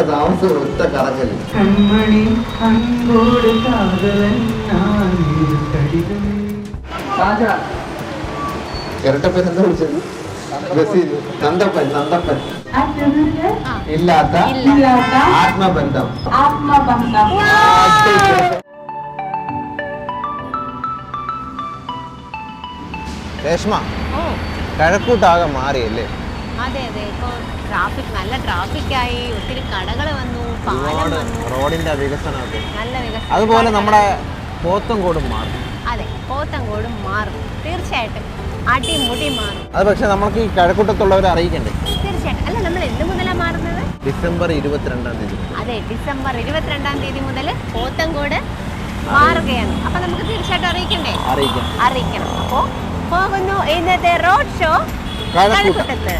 കണ്ട താമസം ഒറ്റ കടികൾ ഇരട്ടപ്പൻ എന്താ വിളിച്ചത്? ബസീർ നന്ദപ്പൻ നന്ദപ്പൻ. ഇല്ലാത്ത ആത്മബന്ധം. ആത്മബന്ധം. രേഷ്മ ഓ. കഴക്കൂട്ടാകെ മാറിയല്ലേ? അതെ അതെ ട്രാഫിക് നല്ല ട്രാഫിക്കായി ഒത്തിരി കടകൾ വന്നു പാലം വന്നു. റോഡിന്റെ വികസനമൊക്കെ. നല്ല വികസനം. അതുപോലെ നമ്മുടെ പോത്തങ്കോടും മാറും. അതെ പോത്തങ്കോടും മാറും. തീർച്ചയായിട്ടും അടിമുടി മാറും. അത് പക്ഷെ നമുക്ക് ഈ കഴക്കൂട്ടത്തുള്ളവരെ അറിയിക്കണ്ടേ? തീർച്ചയായിട്ടും. അല്ല നമ്മൾ എന്ത് മുതലാണ് മാറുന്നത്? ഡിസംബർ ഇരുപത്തിരണ്ടാം തീയതി. അതെ ഡിസംബർ ഇരുപത്തിരണ്ടാം തീയതി മുതൽ പോത്തങ്കോട് മാറുകയാണ്. അപ്പൊ നമുക്ക് തീർച്ചയായിട്ടും അറിയിക്കണ്ടേ? അറിയിക്കണം അറിയിക്കണം. അപ്പോ പോകുന്നു ഇന്നത്തെ റോഡ് ഷോ കഴക്കൂട്ടം. കഴക്കൂട്ടത്ത്.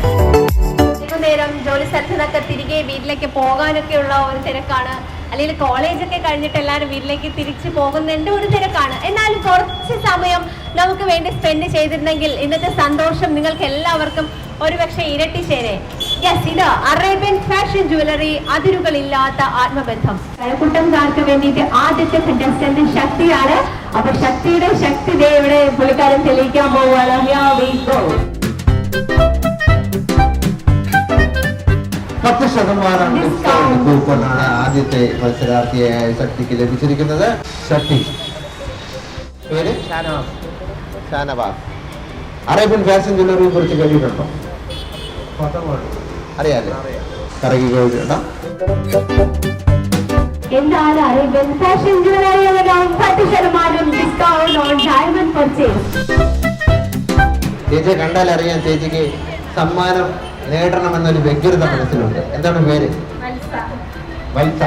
വൈകുന്നേരം ജോലി സ്ഥലത്ത് നിന്നൊക്കെ തിരികെ വീട്ടിലേക്ക് പോകാനൊക്കെ ഉള്ള ഒരു തിരക്കാണ്. അല്ലെങ്കിൽ കോളേജൊക്കെ കഴിഞ്ഞിട്ട് എല്ലാവരും വീട്ടിലേക്ക് തിരിച്ചു പോകുന്നതിന്റെ ഒരു തിരക്കാണ്. എന്നാലും കുറച്ച് സമയം നമുക്ക് വേണ്ടി സ്പെൻഡ് ചെയ്തിരുന്നെങ്കിൽ ഇന്നത്തെ സന്തോഷം നിങ്ങൾക്ക് എല്ലാവർക്കും ഒരുപക്ഷെ ഇരട്ടിച്ചേരെ യെസ് ഇത് അറേബ്യൻ ഫാഷൻ ജുവലറി അതിരുകളില്ലാത്ത ആത്മബന്ധം. കുട്ടംകാർക്ക് വേണ്ടിയിട്ട് ആദ്യത്തെ കണ്ടസ്റ്റന്റ് ശക്തിയാണ്. അപ്പൊ ശക്തിയുടെ ശക്തി ഇവിടെ പുള്ളിക്കാരൻ തെളിയിക്കാൻ പോവുകയാണ്. പത്ത് ശതമാനം. ഡിസ്കൗണ്ട് കൂപ്പണാണ് ആദ്യത്തെ മത്സരാർത്ഥിയായ ശക്തിക്ക് ലഭിച്ചിരിക്കുന്നത്. ശക്തി പേര്? ഷാനവാസ്. അറേബ്യൻ ഫാഷൻ ജ്വല്ലറിയെ കുറിച്ച് കേട്ടിട്ടുണ്ടോ? അറിയാലേ കറങ്ങി കേട്ടിട്ടുണ്ടോ എന്താണ് അറേബ്യൻ ഫാഷൻ ജ്വല്ലറി എന്നതും പത്ത് ശതമാനം ഡിസ്കൗണ്ട് ഓൺ ഡയമണ്ട് പർച്ചേസ് ചേച്ചിയെ കണ്ടാൽ അറിയാം ചേച്ചിക്ക് സമ്മാനം നേടണമെന്നൊരു വ്യഗ്രത മനസ്സിലുണ്ട്. എന്താണ് പേര്? വത്സ.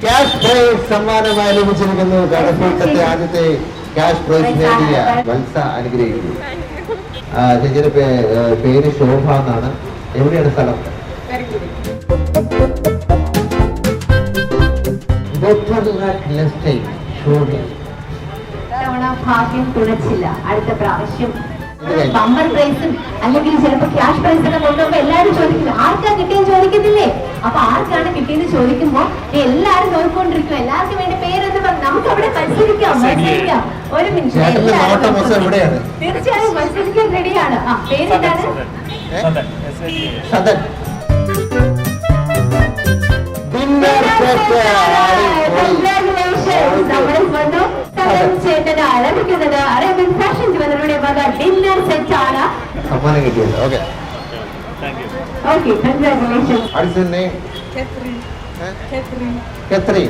ക്യാഷ് പ്രൈസ് സമ്മാനമായി ലഭിച്ചിരിക്കുന്നു കടപ്പൂട്ടത്തെ ആദ്യത്തെ ക്യാഷ് പ്രൈസ് നേടിയ വത്സ അനുഗ്രഹിക്കുന്നു. ചേച്ചിയുടെ പേ- പേര് ശോഭ എന്നാണ്. എവിടെയാണ് സ്ഥലം. ശോഭ തവണ ഭാഗ്യം തുണച്ചില്ല അടുത്ത പ്രാവശ്യം. ബമ്പർ പ്രൈസും അല്ലെങ്കിൽ ചിലപ്പോ ക്യാഷ് പ്രൈസ് ഒക്കെ കൊണ്ടുപോകുമ്പോ എല്ലാവരും ചോദിക്കുന്നു ആർക്കാ കിട്ടിയെന്ന് ചോദിക്കത്തില്ലേ അപ്പൊ ആർക്കാണ് കിട്ടിയെന്ന് ചോദിക്കുമ്പോ എല്ലാരും നോക്കിക്കൊണ്ടിരിക്കും എല്ലാവർക്കും വേണ്ടി പേരെന്ന് പറഞ്ഞു നമുക്ക് അവിടെ മത്സരിക്കാം മത്സരിക്കാം. ഒരു മിനിറ്റ്. എല്ലാവരും തീർച്ചയായും മത്സരിക്കാൻ റെഡിയാണ് ആ പേരെന്താണ്? സദൻ. നമ്മുടെ സ്വന്തം സദൻ ചേട്ടന് ആരംഭിക്കുന്നത് അറേബ്യൻ ഫാഷൻ ജുവലറിയുടെ വക ഡിന്നർ സെറ്റ് ആണ് സമ്മാനം കിട്ടിയത് ഓക്കെ ഓക്കെ കൺഗ്രാറ്റുലേഷൻസ് അടുത്ത നെയിം കത്രി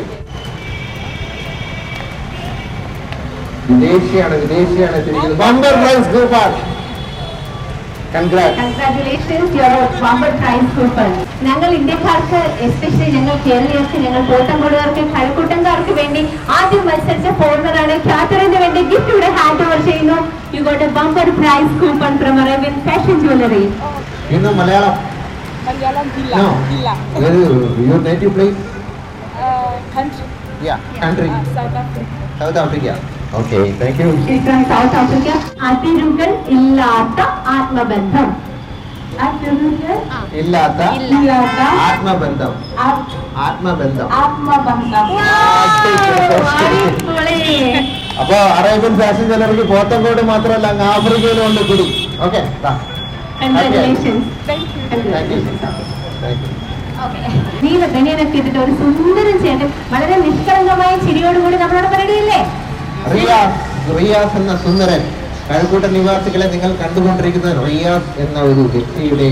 വിദേശിയാണ് വിദേശിയാണ് എത്തിയിരിക്കുന്നത് bumper prize coupon congrat congratulations your bumper prize coupon ഞങ്ങൾ ഇന്ത്യക്കാർക്ക് എസ്പെഷ്യലി ഞങ്ങൾ കേരളീയർക്ക് ഞങ്ങൾ കോട്ടംകോടുകാർക്ക് കഴക്കൂട്ടംകാർക്ക് വേണ്ടി ആദ്യം മത്സരിച്ച ഫോർമറാണ് ക്യാത്തറിന് വേണ്ടി ഗിഫ്റ്റ് ഇവിടെ ഹാൻഡ് ഓവർ ചെയ്യുന്നു you got a bumper prize coupon from Arabian fashion jewellery ഇന്ന് മലയാളം മലയാളം ജില്ല your native place? Uh, country. Yeah, country. South Africa. South Africa. Okay, thank you. From South Africa അതിരുകൾ ഇല്ലാത്ത ആത്മബന്ധം ഇല്ലാത്ത ആത്മബന്ധം. ആത്മബന്ധം. അപ്പൊ അറേബ്യൻ ഫാഷൻ ജ്വല്ലറിക്ക് പോത്തങ്കോട് മാത്രമല്ല അങ്ങ് ആഫ്രിക്കയിലും ഉണ്ട് കുടി. ഓക്കെ നീ ബനിയനൊക്കെ ഇട്ടിട്ട് ഒരു സുന്ദരൻ ചേട്ടൻ വളരെ നിഷ്കളങ്കമായ ചിരിയോടുകൂടി നമ്മളോട് പറയുകയല്ലേ റിയാസ് റിയാസ് എന്ന സുന്ദരൻ. കഴക്കൂട്ട നിവാസികളെ നിങ്ങൾ കണ്ടുകൊണ്ടിരിക്കുന്ന റിയാസ് എന്ന ഒരു വ്യക്തിയുടെ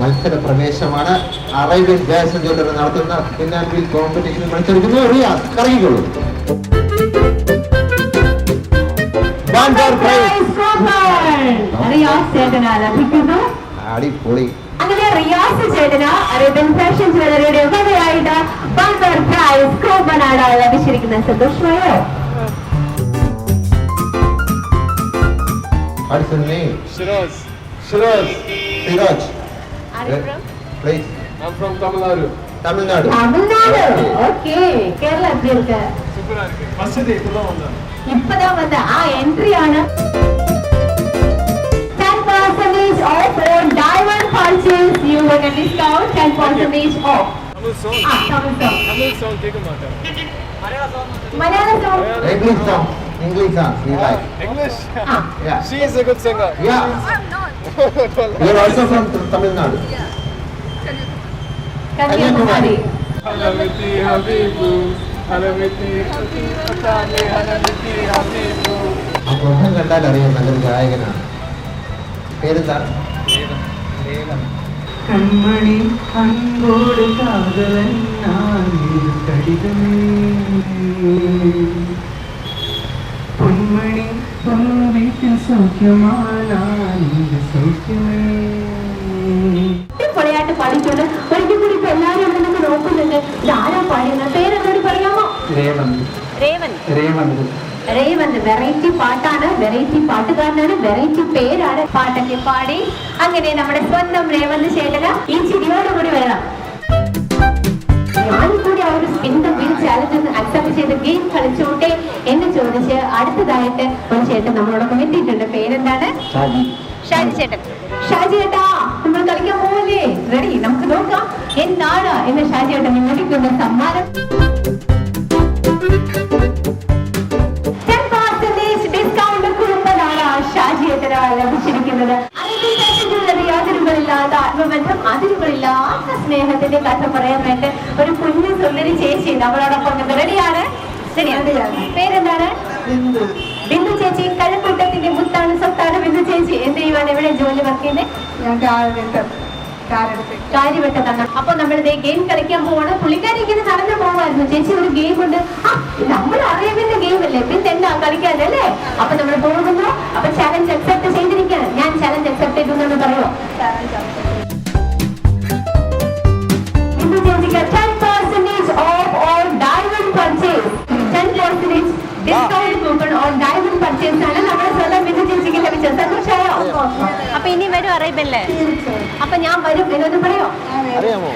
മത്സര പ്രവേശമാണ് അറേബ്യൻ ഗ്യാസ് ജ്വല്ലറി നടത്തുന്ന പിന്നാൻപിൽ കോമ്പറ്റീഷനിൽ മത്സരിക്കുന്നു റിയാസ് കറങ്ങിക്കോളൂ Bumper prize. റിയാസ് ചേട്ടൻ ആരംഭിക്കുന്നു അടിപൊളി. അങ്ങനെ റിയാസ് ചേട്ടന് അറേബ്യൻ ഫാഷൻ ജ്വല്ലറിയുടെ വകയായിട്ട് ബമ്പർ പ്രൈസ് കൂപ്പണാണ് ലഭിച്ചിരിക്കുന്നത്. സന്തോഷമായോ? What's your name? Shiraz. Shiraz. Shiraz. Are you eh, from? Place. I'm from Tamil Nadu. Tamil Nadu. Tamil Nadu. Okay. Kerala எப்படி இருக்க? சூப்பரா இருக்கு. ஃபர்ஸ்ட் டே இப்பதான் வந்தேன். இப்பதான் வந்த ஆ Ten percent off on diamond purchase you get a discount 10 percentage off Tamil song ah Tamil song Tamil song கேட்க மாட்டேன் மலையாள song மலையாள song English song English songs like? English? Yeah. She is a good singer. Yeah. I'm not. You're also from Tamil Nadu. Yeah. Kanyakumari. Halamiti Habibu. Halamiti Habibu. Habibu. ആ മുഖം കണ്ടാൽ അറിയാം നല്ലൊരു ഗായകനാണ് പേരെന്താ Kanmani അൻപോട് കാതലൻ ഞാൻ കടികമേ അമ്മണി പമ്പിക്ക് സൗഖ്യമാനാനന്ദ സൗഖ്യമേ. വെറൈറ്റി പാട്ടാണ്. വെറൈറ്റി പാട്ടുകാരനാണ്. വെറൈറ്റി പേരാണ് പാട്ടൊക്കെ പാടി. അങ്ങനെ നമ്മുടെ സ്വന്തം രേവന്ത് ചേട്ടന് ഈ ചിരിയോടുകൂടി വരണം. ഞാൻ കൂടി ആ ഒരു ദ വീൽ ചാലഞ്ച് അക്സെപ്റ്റ് ചെയ്ത് ഗെയിം കളിച്ചോട്ടെ എന്ന് ചോദിച്ച് അടുത്തതായിട്ട് ഒരു ചേട്ടൻ നമ്മളോടൊപ്പം എത്തിയിട്ടുണ്ട്. പേരെന്താണ്? ഷാജി. ചേട്ടൻ. ഷാജി ചേട്ടാ നമ്മൾ കളിക്കാൻ പോവല്ലേ? റെഡി നമുക്ക് നോക്കാം. എന്താണ് എന്ന് ഷാജി ചേട്ടൻ നിങ്ങളിക്കുന്ന സമ്മാനം എവിടെ ജോലി വർക്ക് ഞാൻ കാര്യപ്പെട്ടതാണ് അപ്പൊ നമ്മൾ ഇതേ ഗെയിം കളിക്കാൻ പോവാണ്. പുള്ളിക്കാരി ഇങ്ങനെ നടന്നു പോവായിരുന്നു. ചേച്ചി ഒരു ഗെയിം ഉണ്ട്. ആ നമ്മൾ അറിയാവുന്ന ഗെയിം അല്ലേ? പിന്നെ എന്താ കളിക്കാനല്ലേ അപ്പൊ നമ്മൾ പോകുന്നു. അപ്പൊ ചലഞ്ച് അക്സെപ്റ്റ് ചെയ്തിരിക്കുകയാണ്. ഞാൻ ചലഞ്ച് അക്സെപ്റ്റ് ചെയ്തു എന്ന് പറയോ ഇന്ന് ചേച്ചിക്ക് ten percentage off on diamond purchase ten percentage discount coupon on diamond purchase ആണ് നമ്മുടെ സ്വന്തം വിജയ ചേച്ചിക്ക് ലഭിച്ചത്. അപ്പൊ ഇനി വരും അറേബ്യല്ലേ അപ്പൊ ഞാൻ വരും. എന്നൊന്ന് പറയോ? അറിയാമോ?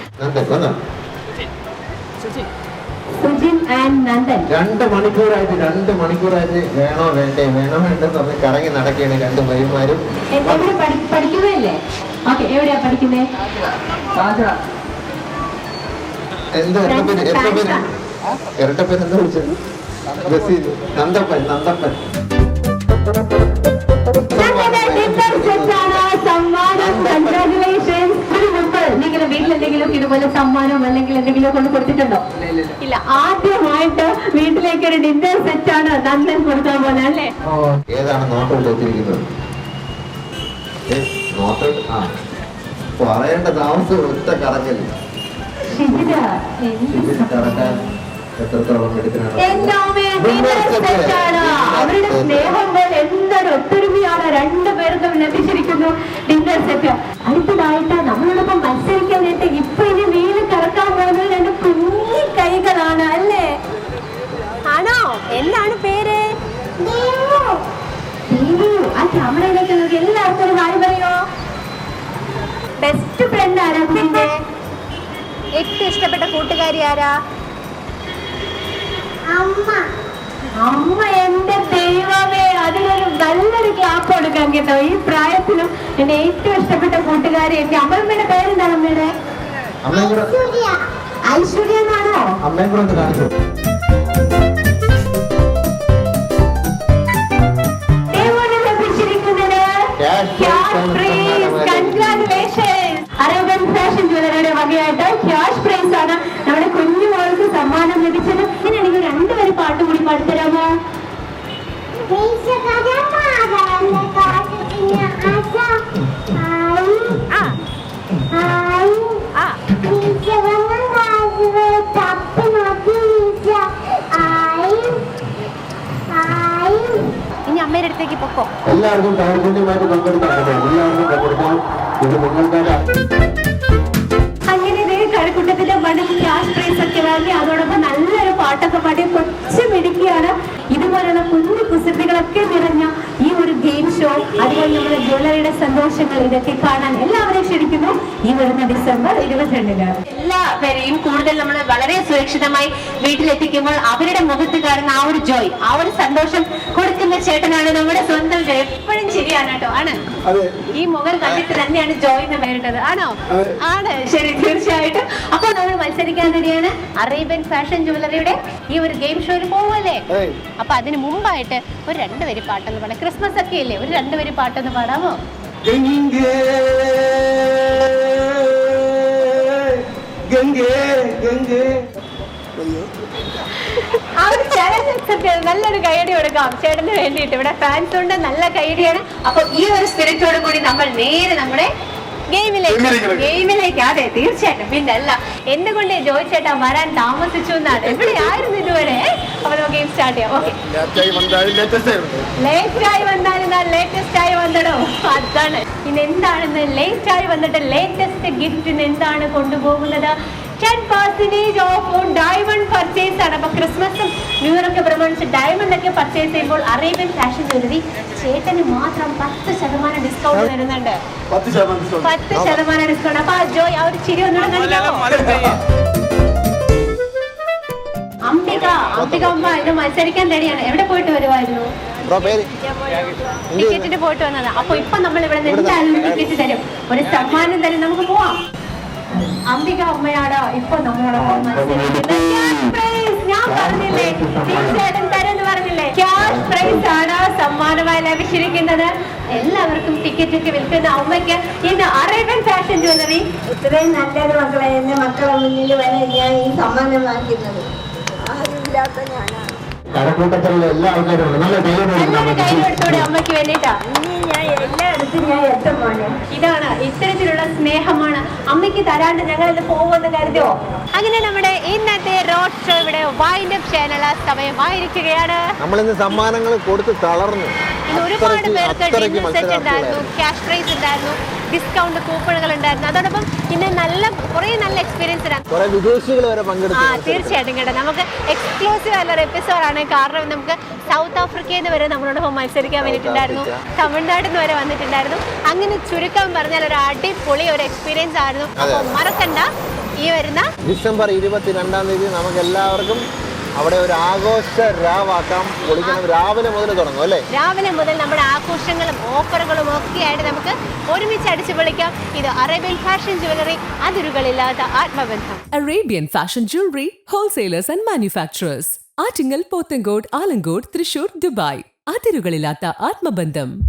സുജിൻ ആൻഡ് നന്ദൻ. രണ്ട് മണിക്കൂറായിട്ട് രണ്ട് മണിക്കൂറായിട്ട് വേണോ വേണ്ടേ? വേണോ വേണ്ടെന്ന് പറഞ്ഞ് കറങ്ങി നടക്കുകയാണ് രണ്ട് വൈമാരും എവിടെ പഠി- പഠിക്കുന്നതല്ലേ ഓക്കെ എവിടെയാ പഠിക്കുന്നേ? എന്താ എത്ര പേര് എത്ര പേര്? ഇരട്ട പേര് എന്താ വിളിച്ചത്? നന്ദപ്പൻ. നന്ദപ്പൻ എന്തെങ്കിലും ഇതുപോലെ സമ്മാനം അല്ലെങ്കിൽ എന്തെങ്കിലും കൊണ്ട് കൊടുത്തിട്ടുണ്ടോ? ഇല്ല ആദ്യമായിട്ട് വീട്ടിലേക്ക് ഒരു ഡിന്നർ സെറ്റ് ആണ് നന്ദൻ കൊടുക്കാൻ പോലെ അല്ലേ? ഏതാണ് പറയേണ്ട താമസം ഒറ്റ കറക്കൽ. കറക്കാൻ. എത്രത്തോളം അവരുടെ സ്നേഹം പോലെ എന്തൊരു ഒത്തൊരുമയാണ്. രണ്ടുപേർക്കും ലഭിച്ചിരിക്കുന്നു. ഡിന്നർ സെറ്റ് അടുത്തതായിട്ട് നമ്മളോടൊപ്പം മത്സരിക്കാൻ നേരത്തെ ഇപ്പൊ ഇനി വീട് കറക്കാൻ പോകുന്നത്? രണ്ട് കുഞ്ഞി കൈകളാണ് അല്ലേ? ആണോ? എന്താണ് പേര്? ആ ക്യാമറയിലേക്ക് നോക്കി എല്ലാവർക്കും ഒരു ഹായ് പറയോ? ബെസ്റ്റ് ഫ്രണ്ട് ആരാ കുഞ്ഞിന്റെ? ഏറ്റവും ഇഷ്ടപ്പെട്ട കൂട്ടുകാരി ആരാ? അമ്മ എന്റെ ദൈവമേ അതിനൊരു നല്ലൊരു ക്ലാപ്പ് കൊടുക്കാൻ കേട്ടോ. ഈ പ്രായത്തിലും എന്റെ ഏറ്റവും ഇഷ്ടപ്പെട്ട കൂട്ടുകാരി എന്റെ അമ്മമ്മയുടെ പേരെന്താണ് അമ്മയുടെ? ഐശ്വര്യ. എന്നാണോ? അമ്മയും കൂടെ കാണിച്ചു ഫാഷൻ ജ്വല്ലറിയുടെ വകയായിട്ട് ആ. ഇനി അമ്മയുടെ അടുത്തേക്ക് പൊക്കോ. എല്ലാവർക്കും സൗജന്യമായിട്ട് പങ്കെടുക്കാം എല്ലാവർക്കും പങ്കെടുക്കാം ഇത് ദേ കഴക്കൂട്ടത്തിന്റെ മണ്ണിൽ ഒക്കെ വാങ്ങി അതോടൊപ്പം നല്ലൊരു പാട്ടൊക്കെ പാടി കുസൃതികളൊക്കെ നിറഞ്ഞ ഈ ഒരു ഗെയിം ഷോ അതുപോലെ നമ്മുടെ ജ്വല്ലറിയുടെ സന്തോഷങ്ങൾ ഇതൊക്കെ കാണാൻ എല്ലാവരെയും ക്ഷണിക്കുന്നു. ഈ വരുന്ന ഡിസംബർ ഇരുപത്തിരണ്ടിന്. എല്ലാവരെയും കൂടുതൽ നമ്മൾ വളരെ സുരക്ഷിതമായി വീട്ടിലെത്തിക്കുമ്പോൾ അവരുടെ മുഖത്ത് കാണുന്ന ആ ഒരു ജോയ് ആ ഒരു സന്തോഷം കൊടുക്കുന്ന ചേട്ടനാണ് നമ്മുടെ സ്വന്തം ജോയ്. എപ്പോഴും ശരിയാണ് കേട്ടോ ആണ്? ഈ മുഖം കണ്ടിട്ട് തന്നെയാണ് ജോയ് എന്ന് പേരിട്ടത് ആണോ? അതെ. ആണ് ശരി തീർച്ചയായിട്ടും. അപ്പോൾ നമ്മൾ മത്സരിക്കാൻ റെഡിയാണ് അറേബ്യൻ ഫാഷൻ ജുവലറിയുടെ ഈ ഒരു ഗെയിം ഷോയിൽ പോവല്ലേ? അതെ. അപ്പൊ അതിന് മുമ്പായിട്ട് ഒരു രണ്ടുപേര് പാട്ടൊന്ന് പാടാം ക്രിസ്മസ് ഒക്കെ അല്ലേ ഒരു രണ്ടുപേര് പാട്ടൊന്ന് പാടാമോ? ഗംഗേ ഗംഗേ ഗംഗേ ആ ഒരു ചലഞ്ച് അക്സെപ്റ്റ് ചെയ്ത് നല്ലൊരു കൈയടി കൊടുക്കാം ചേട്ടന് വേണ്ടിയിട്ട് ഇവിടെ ഫാൻസ് ഉണ്ട് നല്ല കൈയടിയാണ് അപ്പൊ ഈ ഒരു സ്പിരിറ്റോട് കൂടി നമ്മൾ നേരെ നമ്മുടെ ഗെയിമിലേക്ക് ഗെയിമിലേക്ക്. ഗെയിമിലേക്ക്. അതെ തീർച്ചയായിട്ടും. പിന്നെ അല്ല എന്തുകൊണ്ട് ജോയ് ചേട്ടാ വരാൻ താമസിച്ചു എന്നാണ്? എവിടെയായിരുന്നു ഇതുവരെ? അപ്പൊ നമുക്ക് ഗെയിം സ്റ്റാർട്ട് ചെയ്യാം. ഓക്കെ. ലേറ്റ് ആയി വന്നാലും ലേറ്റസ്റ്റ് ആയി വന്നിടോ? അതാണ്. ഇന്ന് എന്താണെന്ന് ലേറ്റ് ആയി വന്നിട്ട് ലേറ്റസ്റ്റ് ഗിഫ്റ്റിന് എന്താണ് കൊണ്ടുപോകുന്നത്? Ten percentage off diamond purchase ആണ് അപ്പൊ ക്രിസ്മസും ന്യൂ ഇയർ ഒക്കെ പ്രമാണിച്ച് ഡയമണ്ട് ഒക്കെ പർച്ചേസ് ചെയ്യുമ്പോൾ അറേബ്യൻ ഫാഷൻ ജ്വല്ലറി ചേട്ടന് മാത്രം പത്ത് ശതമാനം ഡിസ്കൗണ്ട് വരുന്നുണ്ട്. പത്ത് ശതമാനം discount. പത്ത് ശതമാനം ഡിസ്കൗണ്ട് അപ്പൊ ആ ജോയ് ആ ഒരു ചിരി ഒന്നുകൂടെ കാണിക്കാമോ അംബിക അംബിക അമ്മ ഇത് മത്സരിക്കാൻ റെഡിയാണ് എവിടെ പോയിട്ട് വരുമായിരുന്നു ടിക്കറ്റിന് പോയിട്ട് വന്നതാ. അപ്പൊ ഇപ്പൊ നമ്മൾ ഇവിടെ നിന്ന് എന്തായാലും ടിക്കറ്റ് തരും. ഒരു സമ്മാനം തരും. നമുക്ക് പോവാം. അംബിക അമ്മയാണ് ഇപ്പൊ നമ്മളോടൊപ്പം prize. ഞാൻ പറഞ്ഞില്ലേ? തീർച്ചയായിട്ടും തരുമെന്ന് പറഞ്ഞില്ലേ? ക്യാഷ് പ്രൈസ് ആണ് സമ്മാനമായി ലഭിച്ചിരിക്കുന്നത്. എല്ലാവർക്കും ടിക്കറ്റ് ഒക്കെ വിൽക്കുന്ന അമ്മയ്ക്ക് ഇത് അറേബ്യൻ ഫാഷൻ ജ്വല്ലറി ഇത്രയും നല്ലൊരു മക്കളെ എന്റെ മക്കളെ മുന്നിൽ വരെ ഞാൻ ഈ സമ്മാനം വാങ്ങിക്കുന്നത്. ആരുമില്ലാത്ത ഞാനാണ്. കടക്കൂട്ടത്തിലുള്ള എല്ലാ ആൾക്കാരും ദൈവം നല്ലൊരു കൈയെടുത്തോടെ അമ്മയ്ക്ക് വേണ്ടിയിട്ടാ. ഇനി ഞാൻ എല്ലായിടത്തും ഞാൻ എത്തും മോനെ ഇതാണ് ഇത്തരത്തിലുള്ള സ്നേഹമാണ്. അമ്മയ്ക്ക് തരാണ്ട് ഞങ്ങൾ ഇത് പോകുമെന്ന് കരുതോ? അങ്ങനെ നമ്മുടെ ഇന്നത്തെ റോഡ് ഷോ ഇവിടെ വൈൻഡ് അപ്പ് ചെയ്യാനുള്ള സമയമായിരിക്കുകയാണ്. നമ്മളിന്ന് സമ്മാനങ്ങൾ കൊടുത്ത് തളർന്നു. ഇന്ന് ഒരുപാട് പേർക്ക് ക്യാഷ് പ്രൈസ് ഉണ്ടായിരുന്നു. ഡിസ്കൗണ്ട് കൂപ്പണുകൾ ഉണ്ടായിരുന്നു അതോടൊപ്പം ഇന്ന് നല്ല കുറേ നല്ല എക്സ്പീരിയൻസ് ആ തീർച്ചയായിട്ടും കേട്ടോ. നമുക്ക് എക്സ്ക്ലൂസീവ് ആയിട്ടുള്ള എപ്പിസോഡാണ് കാരണം നമുക്ക് സൗത്ത് ആഫ്രിക്കയിൽ നിന്ന് വരെ നമ്മളോടൊപ്പം മത്സരിക്കാൻ വേണ്ടിയിട്ടുണ്ടായിരുന്നു. തമിഴ്നാട്ടിൽ നിന്ന് വരെ വന്നിട്ടുണ്ടായിരുന്നു. അങ്ങനെ ചുരുക്കം പറഞ്ഞാൽ ഒരു അടിപൊളി ഒരു എക്സ്പീരിയൻസ് ആയിരുന്നു. അപ്പോൾ മറക്കണ്ട. ഈ വരുന്ന ഡിസംബർ ഇരുപത്തിരണ്ടാം തീയതി നമുക്ക് എല്ലാവർക്കും അവിടെ ഒരു ആഘോഷ രാവാക്കാം. പൊളിക്കണം. രാവിലെ മുതൽ തുടങ്ങും അല്ലേ? രാവിലെ മുതൽ നമ്മുടെ ആഘോഷങ്ങളും ഓഫറുകളും ഒക്കെ ആയിട്ട് നമുക്ക് ഒരുമിച്ച് അടിച്ചു പൊളിക്കാം. ഇത് അറേബ്യൻ ഫാഷൻ ജുവലറി അതിരുകളില്ലാത്ത ആത്മബന്ധം. Arabian fashion jewellery wholesalers and manufacturers. Attingal Pothencode Alamcode Thrissur Dubai. അതിരുകളില്ലാത്ത ആത്മബന്ധം.